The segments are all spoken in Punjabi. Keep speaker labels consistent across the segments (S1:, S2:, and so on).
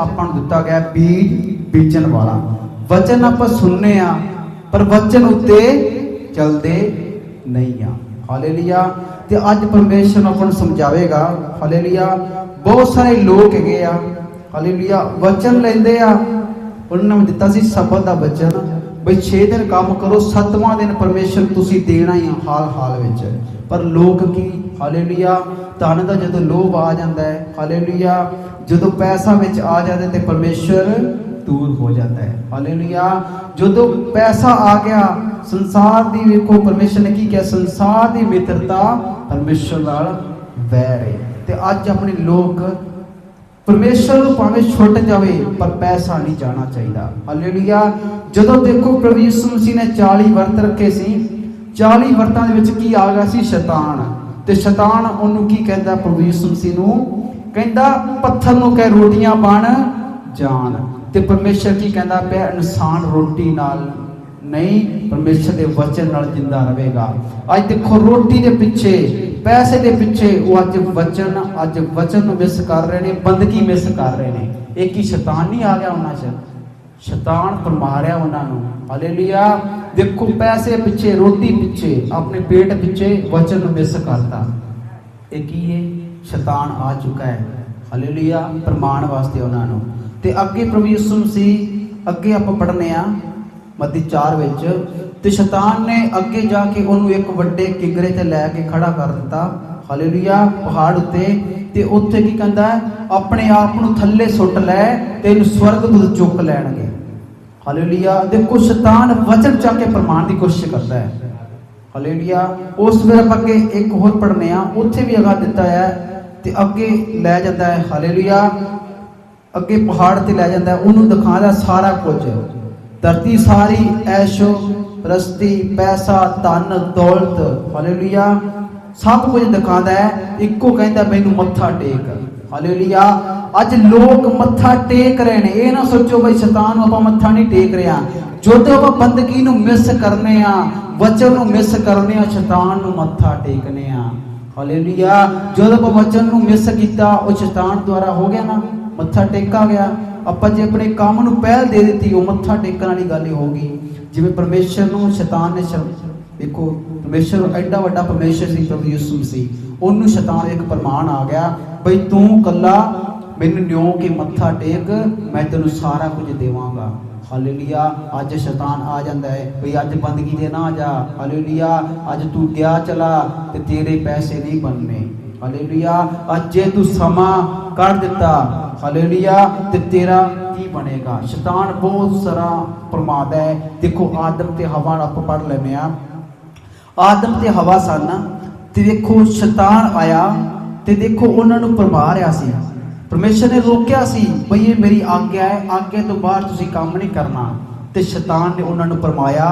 S1: ਆਪਾਂ ਨੂੰ ਦਿੱਤਾ ਗਿਆ ਬੀਜ ਬੀਜਣ ਵਾਲਾ। ਵਚਨ ਆਪਾਂ ਸੁਣਨੇ ਆ, ਪਰ ਵਚਨ ਉੱਤੇ ਚੱਲਦੇ ਨਹੀਂ ਆ। ਹਾਲੇਲੂਇਆ। ਤੇ ਅੱਜ ਪਰਮੇਸ਼ਰ ਆਪਾਂ ਨੂੰ ਸਮਝਾਵੇਗਾ, ਹਾਲੇਲੂਇਆ। ਬਹੁਤ ਸਾਰੇ ਲੋਕ ਹੈਗੇ ਆ, ਹਾਲੇਲੂਇਆ। ਵਚਨ ਲੈਂਦੇ ਆ। ਉਹਨਾਂ ਨੇ ਦਿੱਤਾ ਸੀ ਸਬਤ ਦਾ ਵਚਨ। ਬਈ 6 ਦਿਨ ਕੰਮ ਕਰੋ 7ਵਾਂ ਦਿਨ ਪਰਮੇਸ਼ਰ ਤੁਸੀਂ ਦੇਣਾ ਹੀ ਆ ਹਾਲ ਹਾਲ ਵਿੱਚ। ਪਰ ਲੋਕ ਕੀ? ਹਾਲੇਲੂਇਆ। ਧਨ ਦਾ ਜਦੋਂ ਲੋਭ ਆ ਜਾਂਦਾ ਹੈ, ਹਾਲੇਲੂਇਆ, ਜਦੋਂ ਪੈਸਾ ਵਿੱਚ ਆ ਜਾਂਦਾ ਤੇ ਪਰਮੇਸ਼ਰ ਦੂਰ ਹੋ ਜਾਂਦਾ ਹੈ। ਹਾਲੇਲੂਇਆ, ਜਦੋਂ ਪੈਸਾ ਆ ਗਿਆ, ਸੰਸਾਰ ਦੀ ਵੇਖੋ ਪਰਮੇਸ਼ਰ ਨੇ ਕੀ ਕਿਹਾ? ਸੰਸਾਰ ਦੀ ਮਿੱਤਰਤਾ ਪਰਮੇਸ਼ਰ ਨਾਲ ਵੈਰ ਹੈ। ਤੇ ਅੱਜ ਆਪਣੇ ਲੋਕ ਪਰਮੇਸ਼ਰ ਨੂੰ ਭਾਵੇਂ ਛੁੱਟ ਜਾਵੇ, ਪਰ ਪੈਸਾ ਨਹੀਂ ਜਾਣਾ ਚਾਹੀਦਾ। ਹਾਲੇਲੂਇਆ, ਜਦੋਂ ਦੇਖੋ ਪ੍ਰਭੂ ਯਿਸੂ ਮਸੀਹ ਨੇ 40 ਵਰਤ ਰੱਖੇ ਸੀ 40 ਵਰਤਾਂ ਦੇ ਵਿੱਚ ਕੀ ਆ ਗਿਆ ਸੀ? ਸ਼ੈਤਾਨ। ਤੇ ਸ਼ੈਤਾਨ ਉਹਨੂੰ ਕੀ ਕਹਿੰਦਾ, ਪ੍ਰਭੂ ਯਿਸੂ ਮਸੀਹ ਨੂੰ? ਕਹਿੰਦਾ, ਪੱਥਰ ਨੂੰ ਕਹਿ ਰੋਟੀਆਂ ਬਣ ਜਾਣ। ਤੇ ਪਰਮੇਸ਼ਰ ਕੀ ਕਹਿੰਦਾ ਪਿਆ? ਇਨਸਾਨ ਰੋਟੀ ਨਾਲ ਨਹੀਂ, ਪਰਮੇਸ਼ਰ ਦੇ ਵਚਨ ਨਾਲ ਜਿੰਦਾ ਰਹੇਗਾ। ਅੱਜ ਦੇਖੋ, ਰੋਟੀ ਦੇ ਪਿੱਛੇ, ਪੈਸੇ ਦੇ ਪਿੱਛੇ ਉਹ ਅੱਜ ਵਚਨ ਅੱਜ ਵਚਨ ਨੂੰ ਮਿਸ ਕਰ ਰਹੇ ਨੇ, ਬੰਦਗੀ ਮਿਸ ਕਰ ਰਹੇ ਨੇ। ਇਹ ਕੀ ਸ਼ੈਤਾਨ ਨਹੀਂ ਆ ਗਿਆ ਉਹਨਾਂ 'ਚ। ਸ਼ੈਤਾਨ ਪਰਮਾ ਉਹਨਾਂ ਨੂੰ। ਹਾਲੇਲੂਇਆ। ਦੇਖੋ, ਪੈਸੇ ਪਿੱਛੇ, ਰੋਟੀ ਪਿੱਛੇ, ਆਪਣੇ ਪੇਟ ਪਿੱਛੇ ਵਚਨ ਨੂੰ ਮਿਸ ਕਰਤਾ। ਇਹ ਕੀ ਹੈ ਸ਼ੈਤਾਨ ਆ ਚੁੱਕਾ ਹੈ। ਹਾਲੇਲੂਇਆ। ਪ੍ਰਮਾਣ ਵਾਸਤੇ ਉਹਨਾਂ ਨੂੰ। ਤੇ ਅੱਗੇ ਪ੍ਰਭੂ ਯਿਸੂ ਮਸੀਹ, ਅੱਗੇ ਆਪਾਂ ਪੜ੍ਹਨੇ ਆ, ਮੱਤੀ 4 ਵਿੱਚ, ਤੇ ਸ਼ੈਤਾਨ ਨੇ ਅੱਗੇ ਜਾ ਕੇ ਉਹਨੂੰ ਇੱਕ ਵੱਡੇ ਕਿਗਰੇ ਤੇ ਲੈ ਕੇ ਖੜਾ ਕਰ ਦਿੱਤਾ। ਹਾਲੇਲੂਇਆ। ਪਹਾੜ ਉੱਤੇ। ਤੇ ਉੱਥੇ ਕੀ ਕਹਿੰਦਾ ਆਪਣੇ ਆਪ ਨੂੰ ਥੱਲੇ ਸੁੱਟ ਲੈ ਤੇ ਇਹਨੂੰ ਸਵਰਗ ਤੋਂ ਚੁੱਕ ਲੈਣਗੇ। ਹਾਲੇਲੂਇਆ ਦੇਖੋ, ਸ਼ੈਤਾਨ ਵਚਨ ਚੱਕ ਕੇ ਪ੍ਰਮਾਣ ਦੀ ਕੋਸ਼ਿਸ਼ ਕਰਦਾ ਹੈ। ਹਾਲੇਲੂਇਆ ਉਸ ਵੇਲੇ ਆਪਾਂ ਅੱਗੇ ਇੱਕ ਹੋਰ ਪੜ੍ਹਨੇ ਆ। ਉੱਥੇ ਵੀ ਅਗਾ ਦਿੱਤਾ ਹੈ ਤੇ ਅੱਗੇ ਲੈ ਜਾਂਦਾ ਹੈ। ਹਾਲੇਲੂਇਆ ਅੱਗੇ ਪਹਾੜ ਤੇ ਲੈ ਜਾਂਦਾ ਉਹਨੂੰ ਦਿਖਾਉਂਦਾ ਸਾਰਾ ਕੁਝ। ਧਰਤੀ ਸਾਰੀ ਐਸ਼ੋ, ਰਸਤੀ, ਪੈਸਾ, ਧਨ, ਦੌਲਤ। ਹਾਲੇਲੂਇਆ ਸਭ ਕੁਝ ਦਿਖਾਉਂਦਾ ਹੈ। ਇੱਕੋ ਕਹਿੰਦਾ, ਮੈਨੂੰ ਮੱਥਾ ਟੇਕ। ਹਾਲੇਲੂਇਆ ਅੱਜ ਲੋਕ ਮੱਥਾ ਟੇਕ ਰਹੇ ਨੇ। ਇਹ ਨਾ ਸੋਚੋ ਬਈ ਸ਼ੈਤਾਨ ਨੂੰ ਆਪਾਂ ਮੱਥਾ ਨਹੀਂ ਟੇਕ ਰਿਹਾ। ਜਦੋਂ ਆਪਾਂ ਬੰਦਗੀ ਨੂੰ ਮਿਸ ਕਰਨੇ ਆ, ਵਚਨ ਨੂੰ ਮਿਸ ਕਰਨੇ ਆ, ਸ਼ੈਤਾਨ ਨੂੰ ਮੱਥਾ ਟੇਕਨੇ ਆ। ਹਾਲੇਲੂਇਆ ਜਦੋਂ ਆਪਾਂ ਵਚਨ ਨੂੰ ਮਿਸ ਕੀਤਾ, ਉਹ ਸ਼ੈਤਾਨ ਦੁਆਰਾ ਹੋ ਗਿਆ ਨਾ, ਮੱਥਾ ਟੇਕਾ ਗਿਆ। ਆਪਾਂ ਜੇ ਆਪਣੇ ਕੰਮ ਨੂੰ ਪਹਿਲ ਦੇ ਦਿੱਤੀ, ਉਹ ਮੱਥਾ ਟੇਕਣ ਵਾਲੀ ਗੱਲ ਹੀ ਗਈ। ਜਿਵੇਂ ਪਰਮੇਸ਼ਰ ਨੂੰ ਸ਼ੈਤਾਨ ਨੇ ਸ਼ਰ- ਦੇਖੋ, ਪਰਮੇਸ਼ਰ ਐਡਾ ਵੱਡਾ ਪਰਮੇਸ਼ਰ ਸੀ, ਪ੍ਰਭੂ ਯਿਸੂ ਮਸੀਹ। ਉਹਨੂੰ ਸ਼ੈਤਾਨ ਇੱਕ ਪ੍ਰਮਾਣ ਆ ਗਿਆ, ਬਈ ਤੂੰ ਕੱਲਾ ਮੈਨੂੰ ਨਿਉ ਕੇ ਮੱਥਾ ਟੇਕ, ਮੈਂ ਤੈਨੂੰ ਸਾਰਾ ਕੁਝ ਦੇਵਾਂਗਾ। ਹਾਲੇਲੂਇਆ ਅੱਜ ਸ਼ੈਤਾਨ ਆ ਜਾਂਦਾ ਹੈ। ਬਈ ਅੱਜ ਬੰਦਗੀ ਦੇ ਨਾ ਜਾ। ਹਾਲੇਲੂਇਆ ਅੱਜ ਤੂੰ ਗਿਆ ਚਲਾ ਤੇ ਤੇਰੇ ਪੈਸੇ ਨਹੀਂ ਬਣਨੇ। ਹਾਲੇਲੂਇਆ ਅੱਜ ਜੇ ਤੂੰ ਸਮਾਂ ਕੱਢ ਦਿੱਤਾ। ਹਾਲੇਲੂਇਆ ਤੇ ਤੇਰਾ ਕੀ ਬਣੇਗਾ? ਸ਼ੈਤਾਨ ਬਹੁਤ ਸਾਰਾ ਪ੍ਰਮਾਦ ਹੈ। ਦੇਖੋ, ਆਦਮ ਤੇ ਹਵਾ ਨਾਲ ਆਪਾਂ ਪੜ ਲੈਨੇ ਆ ਆਦਮ ਤੇ ਹਵਾ ਸਨ। ਤੇ ਦੇਖੋ, ਸ਼ੈਤਾਨ ਆਇਆ ਤੇ ਦੇਖੋ, ਉਹਨਾਂ ਨੂੰ ਪਰਮਾ ਰਿਹਾ ਸੀ। ਪਰਮੇਸ਼ਰ ਨੇ ਰੋਕਿਆ ਸੀ ਬਈ ਇਹ ਮੇਰੀ ਆਗਿਆ ਹੈ ਆਗਿਆ ਤੋਂ ਬਾਹਰ ਤੁਸੀਂ ਕੰਮ ਨਹੀਂ ਕਰਨਾ। ਤੇ ਸ਼ੈਤਾਨ ਨੇ ਉਹਨਾਂ ਨੂੰ ਪਰਮਾਇਆ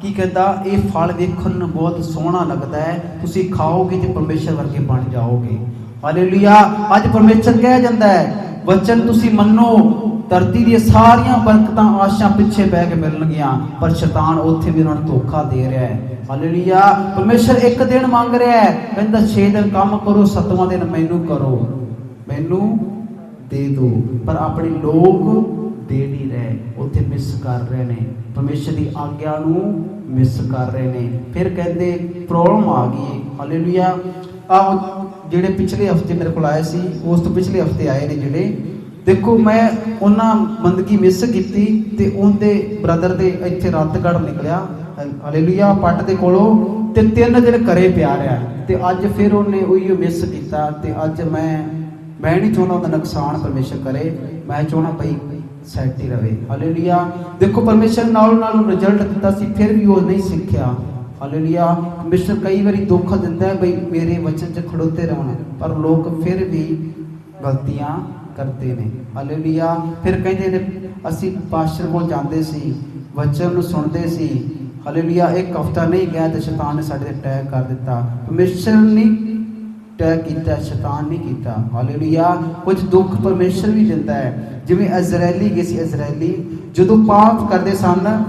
S1: ਕੀ ਕਹਿੰਦਾ, ਇਹ ਫਲ ਵੇਖਣ ਨੂੰ ਬਹੁਤ ਸੋਹਣਾ ਲੱਗਦਾ ਹੈ, ਤੁਸੀਂ ਖਾਓਗੇ ਤੇ ਪਰਮੇਸ਼ਰ ਵਰਗੇ ਬਣ ਜਾਓਗੇ। ਹਾਲੇਲੂਇਆ ਅੱਜ ਪਰਮੇਸ਼ਰ ਕਹਿ ਜਾਂਦਾ ਹੈ, ਵਚਨ ਤੁਸੀਂ ਮੰਨੋ, ਧਰਤੀ ਦੀਆਂ ਸਾਰੀਆਂ ਬਰਕਤਾਂ ਆਸ਼ਾਂ ਪਿੱਛੇ ਬਹਿ ਕੇ ਮਿਲਣਗੀਆਂ, ਪਰ ਸ਼ੈਤਾਨ ਉੱਥੇ ਵੀ ਉਹਨਾਂ ਨੂੰ ਧੋਖਾ ਦੇ ਰਿਹਾ ਹੈ। ਹਾਲੇਲੂਇਆ ਪਰਮੇਸ਼ਰ ਇੱਕ ਦਿਨ ਮੰਗ ਰਿਹਾ ਹੈ, ਕਹਿੰਦਾ 6 ਦਿਨ ਕੰਮ ਕਰੋ 7ਵਾਂ ਦਿਨ ਮੈਨੂੰ ਕਰੋ। ਮੈਨੂੰ ਦੇ ਦੋ, ਪਰ ਆਪਣੇ ਲੋਕ ਦੇ ਨਹੀਂ ਰਹੇ। ਉੱਥੇ ਮਿਸ ਕਰ ਰਹੇ ਨੇ। ਪਰਮੇਸ਼ਰ ਦੀ ਆਗਿਆ ਨੂੰ ਮਿਸ ਕਰ ਰਹੇ ਨੇ। ਫਿਰ ਕਹਿੰਦੇ ਪ੍ਰੋਬਲਮ ਆ ਗਈ ਹਾਲੇਲੂਇਆ ਆਹ ਜਿਹੜੇ ਪਿਛਲੇ ਹਫ਼ਤੇ ਮੇਰੇ ਕੋਲ ਆਏ ਸੀ, ਉਸ ਤੋਂ ਪਿਛਲੇ ਹਫ਼ਤੇ ਆਏ ਨੇ ਜਿਹੜੇ। ਦੇਖੋ, ਮੈਂ ਉਹਨਾਂ ਬੰਦਗੀ ਮਿਸ ਕੀਤੀ ਤੇ ਉਹਦੇ ਬ੍ਰਦਰ ਦੇ ਇੱਥੇ ਰਤਗੜ ਨਿਕਲਿਆ। ਹਾਲੇਲੂਇਆ ਪੱਟ ਦੇ ਕੋਲੋਂ ਤੇ ਤਿੰਨ ਦਿਨ ਘਰੇ ਪਿਆ ਰਿਹਾ। ਤੇ ਅੱਜ ਫਿਰ ਉਹਨੇ ਉਹੀ ਮਿਸ ਕੀਤਾ ਤੇ ਅੱਜ ਮੈਂ ਮੈਂ ਨਹੀਂ ਚਾਹੁੰਦਾ ਉਹਦਾ ਨੁਕਸਾਨ ਪਰਮੇਸ਼ਰ ਕਰੇ, ਮੈਂ ਚਾਹੁੰਦਾ ਭਈ ਸੈਟ ਹੀ ਰਵੇ। ਹਾਲੇਲੂਇਆ ਦੇਖੋ, ਪਰਮੇਸ਼ਰ ਨਾਲ ਨਾਲ ਰਿਜ਼ਲਟ ਦਿੱਤਾ ਸੀ, ਫਿਰ ਵੀ ਉਹ ਨਹੀਂ ਸਿੱਖਿਆ। ਹਾਲੇਲੂਇਆ ਪਰਮੇਸ਼ਰ ਕਈ ਵਾਰੀ ਦੁੱਖ ਦਿੰਦਾ ਹੈ ਬਈ ਮੇਰੇ ਵਚਨ 'ਚ ਖੜੋਤੇ ਰਹਿਣਾ, ਪਰ ਲੋਕ ਫਿਰ ਵੀ ਗਲਤੀਆਂ ਕਰਦੇ ਨੇ। ਹਾਲੇਲੂਇਆ ਫਿਰ ਕਹਿੰਦੇ ਨੇ, ਅਸੀਂ ਪਾਸਟਰ ਕੋਲ ਜਾਂਦੇ ਸੀ, ਵਚਨ ਨੂੰ ਸੁਣਦੇ ਸੀ। ਹਾਲੇਲੂਇਆ ਇੱਕ ਹਫਤਾ ਨਹੀਂ ਗਿਆ ਤੇ ਸ਼ੈਤਾਨ ਨੇ ਸਾਡੇ ਤੇ ਅਟੈਕ ਕਰ ਦਿੱਤਾ। ਪਰਮੇਸ਼ਰ ਨਹੀਂ ਟੈ ਕੀਤਾ, ਸ਼ੈਤਾਨ ਨਹੀਂ ਕੀਤਾ। ਹਾਲੇਲੂਇਆ। ਕੁਝ ਦੁੱਖ ਪਰਮੇਸ਼ਰ ਵੀ ਦਿੰਦਾ ਹੈ। ਜਿਵੇਂ ਇਜ਼ਰਾਈਲੀ ਗਏ ਸੀ ਇਜ਼ਰਾਈਲੀ ਜਦੋਂ ਪਾਪ ਕਰਦੇ ਸਨ,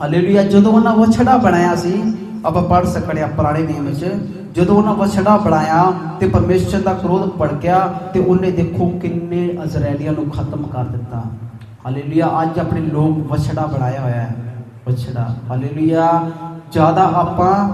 S1: ਹਾਲੇਲੂਇਆ, ਜਦੋਂ ਉਹਨਾਂ ਵਛੜਾ ਬਣਾਇਆ ਸੀ, ਆਪਾਂ ਪੜ ਸਕਣੇ ਆ ਪੁਰਾਣੇ ਨਿਯਮ ਵਿੱਚ। ਜਦੋਂ ਉਹਨਾਂ ਵਛੜਾ ਬਣਾਇਆ ਤੇ ਪਰਮੇਸ਼ਰ ਦਾ ਕ੍ਰੋਧ ਭੜਕਿਆ ਤੇ ਉਹਨੇ ਦੇਖੋ ਕਿੰਨੇ ਇਜ਼ਰਾਈਲੀਆਂ ਨੂੰ ਖਤਮ ਕਰ ਦਿੱਤਾ। ਹਾਲੇਲੂਇਆ, ਅੱਜ ਆਪਣੇ ਲੋਕ ਵਛੜਾ ਬਣਾਇਆ ਹੋਇਆ ਹੈ। ਵਛੜਾ। ਹਾਲੇਲੂਇਆ। ਜ਼ਿਆਦਾ ਆਪਾਂ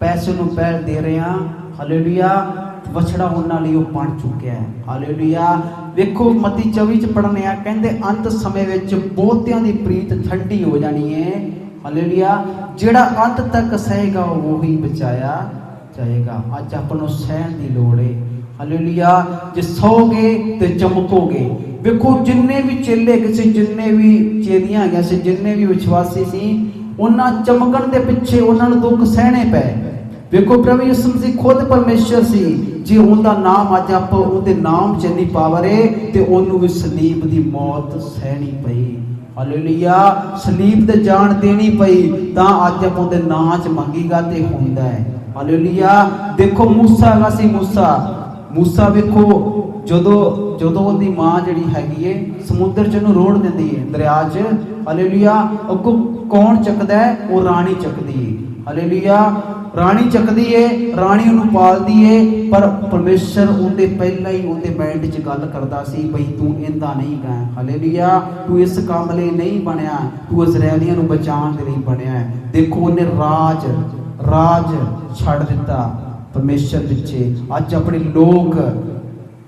S1: ਪੈਸੇ ਨੂੰ ਪਹਿਲ ਦੇ ਰਹੇ ਹਾਂ। ਹਾਲੇਲੂਇਆ। ਵਛੜਾ ਉਹਨਾਂ ਲਈ ਉਹ ਬਣ ਚੁੱਕਿਆ ਹੈ। ਹਾਲੇਲੂਇਆ। ਵੇਖੋ ਮਤੀ 24 ਚ ਪੜ੍ਹਨੇ ਆ, ਕਹਿੰਦੇ ਅੰਤ ਸਮੇਂ ਵਿੱਚ ਬਹੁਤਿਆਂ ਦੀ ਪ੍ਰੀਤ ਠੰਡੀ ਹੋ ਜਾਣੀ ਹੈ ਹਾਲੇਲੂਇਆ। ਜਿਹੜਾ ਅੰਤ ਤੱਕ ਸਹੇਗਾ, ਉਹ ਹੀ ਬਚਾਇਆ ਜਾਏਗਾ। ਅੱਜ ਆਪਾਂ ਨੂੰ ਸਹਿਣ ਦੀ ਲੋੜ ਹੈ ਹਾਲੇਲੂਇਆ। ਜੇ ਸੌਗੇ ਤੇ ਚਮਕੋਗੇ। ਵੇਖੋ, ਜਿੰਨੇ ਵੀ ਚੇਲੇ ਕਿਸੇ, ਜਿੰਨੇ ਵੀ ਚੇਲੀਆਂ ਹੈਗੀਆਂ ਸੀ, ਜਿੰਨੇ ਵੀ ਵਿਸ਼ਵਾਸੀ ਸੀ, ਉਹਨਾਂ ਚਮਕਣ ਦੇ ਪਿੱਛੇ ਉਹਨਾਂ ਨੂੰ ਦੁੱਖ ਸਹਿਣੇ ਪਏ। ਵੇਖੋ ਪ੍ਰਭੂ ਯਿਸੂ ਮਸੀਹ ਖੁਦ ਪਰਮੇਸ਼ਰ ਸੀ। ਜੇ ਉਹਦਾ ਨਾਮ ਅੱਜ ਆਪਾਂ ਉਹਦੇ ਨਾਮ ਚ ਨਹੀਂ ਪਾਵਰ, ਤੇ ਉਹਨੂੰ ਵੀ ਸਲੀਬ ਦੀ ਮੌਤ ਸਹਿਣੀ ਪਈ। ਹਾਲੇਲੂਇਆ। ਸਲੀਬ ਤੇ ਜਾਨ ਦੇਣੀ ਪਈ, ਤਾਂ ਅੱਜ ਆਪਾਂ ਉਹਦੇ ਨਾਂ ਚ ਮੰਗੀਗਾ ਤੇ ਹੁੰਦਾ ਹੈ। ਹਾਲੇਲੂਇਆ। ਦੇਖੋ ਮੂਸਾ ਹੈਗਾ ਸੀ ਮੂਸਾ। ਮੂਸਾ ਵੇਖੋ, ਜਦੋਂ ਜਦੋਂ ਉਹਦੀ ਮਾਂ ਜਿਹੜੀ ਹੈਗੀ ਏ, ਸਮੁੰਦਰ ਚ ਉਹਨੂੰ ਰੋੜ ਦਿੰਦੀ ਏ, ਦਰਿਆ 'ਚ। ਹਾਲੇਲੂਇਆ। ਅੱਗੋਂ ਕੌਣ ਚੱਕਦਾ ਹੈ? ਉਹ ਰਾਣੀ ਚੱਕਦੀ ਏ। ਹਾਲੇਲੂਇਆ। ਰਾਣੀ ਚੱਕਦੀ ਏ, ਰਾਣੀ ਉਹਨੂੰ ਪਾਲਦੀ ਏ, ਪਰ ਪਰਮੇਸ਼ਰ ਉਹਦੇ ਪਹਿਲਾਂ ਹੀ ਉਹਦੇ ਮਾਈਂਡ 'ਚ ਗੱਲ ਕਰਦਾ ਸੀ ਬਈ ਤੂੰ ਇੰਦਾ ਨਹੀਂ ਗਾ। ਹਾਲੇਲੂਇਆ ਤੂੰ ਇਸ ਕੰਮ ਲਈ ਨਹੀਂ ਬਣਿਆ। ਤੂੰ ਇਜ਼ਰਾਈਲੀਆਂ ਨੂੰ ਬਚਾਉਣ ਦੇ ਲਈ ਬਣਿਆ। ਹੈ ਦੇਖੋ ਉਹਨੇ ਰਾਜ ਰਾਜ ਛੱਡ ਦਿੱਤਾ ਪਰਮੇਸ਼ਰ ਪਿੱਛੇ। ਅੱਜ ਆਪਣੇ ਲੋਕ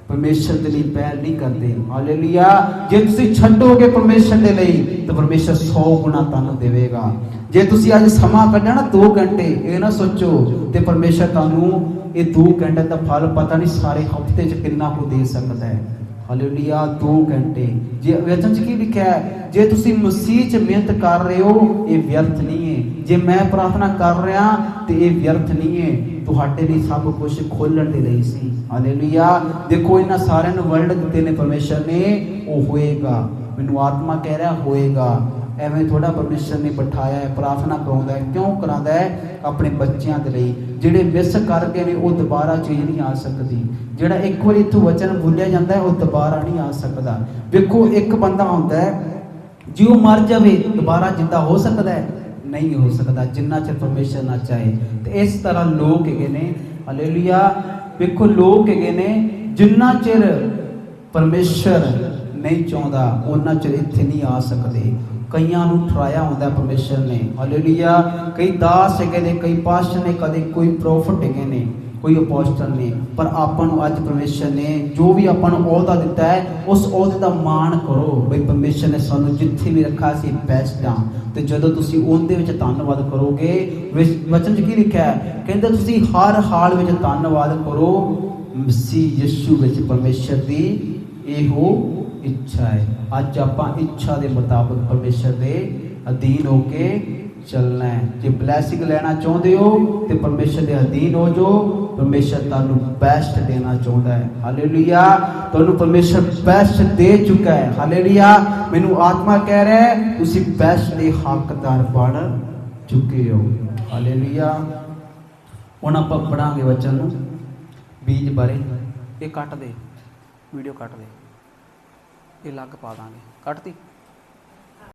S1: ਪਰਮੇਸ਼ਰ ਦੇ ਲਈ ਪਹਿਲ ਨਹੀਂ ਕਰਦੇ। ਹਾਲੇਲੂਇਆ ਜੇ ਤੁਸੀਂ ਛੱਡੋਗੇ ਪਰਮੇਸ਼ਰ ਦੇ ਲਈ, ਤਾਂ ਪਰਮੇਸ਼ਰ 100 ਗੁਣਾ ਤੁਹਾਨੂੰ ਦੇਵੇਗਾ। ਜੇ ਤੁਸੀਂ ਅੱਜ ਸਮਾਂ ਕੱਢਿਆ ਨਾ 2 ਘੰਟੇ, ਇਹ ਨਾ ਸੋਚੋ, ਤੇ ਪਰਮੇਸ਼ਰ ਤੁਹਾਨੂੰ ਇਹ 2 ਘੰਟੇ ਦਾ ਫਲ ਪਤਾ ਨਹੀਂ ਸਾਰੇ ਹਫ਼ਤੇ 'ਚ ਕਿੰਨਾ ਕੁ ਦੇ ਸਕਦਾ ਹੈ। ਹਾਲੇਲੂਇਆ 2 ਘੰਟੇ। ਜੇ ਵਚਨ 'ਚ ਕੀ ਲਿਖਿਆ ਹੈ? ਜੇ ਤੁਸੀਂ ਮਸੀਹ 'ਚ ਮਿਹਨਤ ਕਰ ਰਹੇ ਹੋ, ਇਹ ਵਿਅਰਥ ਨਹੀਂ ਹੈ। ਜੇ ਮੈਂ ਪ੍ਰਾਰਥਨਾ ਕਰ ਰਿਹਾ, ਤੇ ਇਹ ਵਿਅਰਥ ਨਹੀਂ ਹੈ। ਤੁਹਾਡੇ ਲਈ ਸਭ ਕੁਝ ਖੋਲਣ ਦੇ ਲਈ ਸੀ। ਹਾਲੇਲੂਇਆ ਦੇਖੋ, ਇਹਨਾਂ ਸਾਰਿਆਂ ਨੂੰ ਵਰਲਡ ਦਿੱਤੇ ਨੇ ਪਰਮੇਸ਼ਰ ਨੇ। ਉਹ ਹੋਏਗਾ। ਮੈਨੂੰ ਆਤਮਾ ਕਹਿ ਰਿਹਾ, ਹੋਏਗਾ। ਐਵੇਂ ਥੋੜਾ ਪਰਮੇਸ਼ਰ ਨੇ ਬਿਠਾਇਆ ਹੈ, ਪ੍ਰਾਰਥਨਾ ਕਰਾਉਂਦਾ ਹੈ। ਕਿਉਂ ਕਰਾਉਂਦਾ ਹੈ? ਆਪਣੇ ਬੱਚਿਆਂ ਦੇ ਲਈ। ਜਿਹੜੇ ਮਿਸ ਕਰ ਗਏ ਨੇ, ਉਹ ਦੁਬਾਰਾ ਚੀਜ਼ ਨਹੀਂ ਆ ਸਕਦੀ। ਜਿਹੜਾ ਇੱਕ ਵਾਰੀ ਇੱਥੋਂ ਵਚਨ ਭੁੱਲਿਆ ਜਾਂਦਾ ਹੈ, ਉਹ ਦੁਬਾਰਾ ਨਹੀਂ ਆ ਸਕਦਾ। ਵੇਖੋ, ਇੱਕ ਬੰਦਾ ਹੁੰਦਾ ਹੈ, ਜੇ ਉਹ ਮਰ ਜਾਵੇ, ਦੁਬਾਰਾ ਜਿੰਦਾ ਹੋ ਸਕਦਾ ਹੈ। ਨਹੀਂ ਹੋ ਸਕਦਾ, ਜਿੰਨਾ ਚਿਰ ਪਰਮੇਸ਼ਰ ਨਾ ਚਾਹੇ। ਤੇ ਇਸ ਤਰ੍ਹਾਂ ਲੋਕ ਹੈਗੇ ਨੇ, ਹਾਲੇਲੂਇਆ, ਵੇਖੋ ਲੋਕ ਹੈਗੇ ਨੇ, ਜਿੰਨਾ ਚਿਰ ਪਰਮੇਸ਼ਰ ਨਹੀਂ ਚਾਹੁੰਦਾ ਉਹਨਾਂ ਚਿਰ ਇੱਥੇ ਨਹੀਂ ਆ ਸਕਦੇ। ਕਈਆਂ ਨੂੰ ਠਰਾਇਆ ਹੁੰਦਾ ਪਰਮੇਸ਼ਰ ਨੇ, ਹਾਲੇਲੂਇਆ। ਕਈ ਦਾਸ ਹੈਗੇ ਨੇ, ਕਈ ਪਾਸਟਰ ਨੇ, ਕਦੇ ਕੋਈ ਪ੍ਰੋਫਟ ਹੈਗੇ ਨੇ। ਕੋਈ ਅਪੋਸਟਲ ਨਹੀਂ ਪਰ ਆਪਾਂ ਨੂੰ ਅੱਜ ਪਰਮੇਸ਼ਰ ਨੇ ਜੋ ਵੀ ਆਪਾਂ ਨੂੰ ਅਹੁਦਾ ਦਿੱਤਾ ਹੈ, ਉਸ ਅਹੁਦੇ ਦਾ ਮਾਣ ਕਰੋ। ਬਈ ਪਰਮੇਸ਼ਰ ਨੇ ਸਾਨੂੰ ਜਿੱਥੇ ਵੀ ਰੱਖਾ ਸੀ ਬੈਸਟ ਆ। ਤੇ ਜਦੋਂ ਤੁਸੀਂ ਉਹਦੇ ਵਿੱਚ ਧੰਨਵਾਦ ਕਰੋਗੇ ਵਚਨ 'ਚ ਕੀ ਲਿਖਿਆ ਹੈ? ਕਹਿੰਦੇ ਤੁਸੀਂ ਹਰ ਹਾਲ ਵਿੱਚ ਧੰਨਵਾਦ ਕਰੋ, ਮਸੀਹ ਯਿਸੂ ਵਿੱਚ ਪਰਮੇਸ਼ਰ ਦੀ ਇਹੋ ਇੱਛਾ ਹੈ। ਅੱਜ ਆਪਾਂ ਇੱਛਾ ਦੇ ਮੁਤਾਬਕ ਪਰਮੇਸ਼ਰ ਦੇ ਅਧੀਨ ਹੋ ਕੇ ਚੱਲਣਾ ਹੈ। ਜੇ ਬਲੇਸਿੰਗ ਲੈਣਾ ਚਾਹੁੰਦੇ ਹੋ, ਤੇ ਪਰਮੇਸ਼ਰ ਦੇ ਅਧੀਨ ਹੋ ਜੋ ਪਰਮੇਸ਼ਰ ਤੁਹਾਨੂੰ ਬੈਸਟ ਦੇਣਾ ਚਾਹੁੰਦਾ ਹੈ। ਹਾਲੇਲੂਇਆ ਤੁਹਾਨੂੰ ਪਰਮੇਸ਼ਰ ਬੈਸਟ ਦੇ ਚੁੱਕਾ ਹੈ। ਹਾਲੇਲੂਇਆ ਮੈਨੂੰ ਆਤਮਾ ਕਹਿ ਰਿਹਾ ਹੈ, ਤੁਸੀਂ ਬੈਸਟ ਦੇ ਹੱਕਦਾਰ ਬਣ ਚੁੱਕੇ ਹੋ। ਹਾਲੇਲੂਇਆ ਹੁਣ ਆਪਾਂ ਪੜਾਂਗੇ ਵਚਨ ਨੂੰ। ਬੀਜ ਬਾਰੇ। ਇਹ ਕੱਟ ਦੇ। ਵੀਡੀਓ ਕੱਟ ਦੇ। ਇਹ ਲੱਗ ਪਾ ਦਾਂਗੇ। ਕੱਟਤੀ?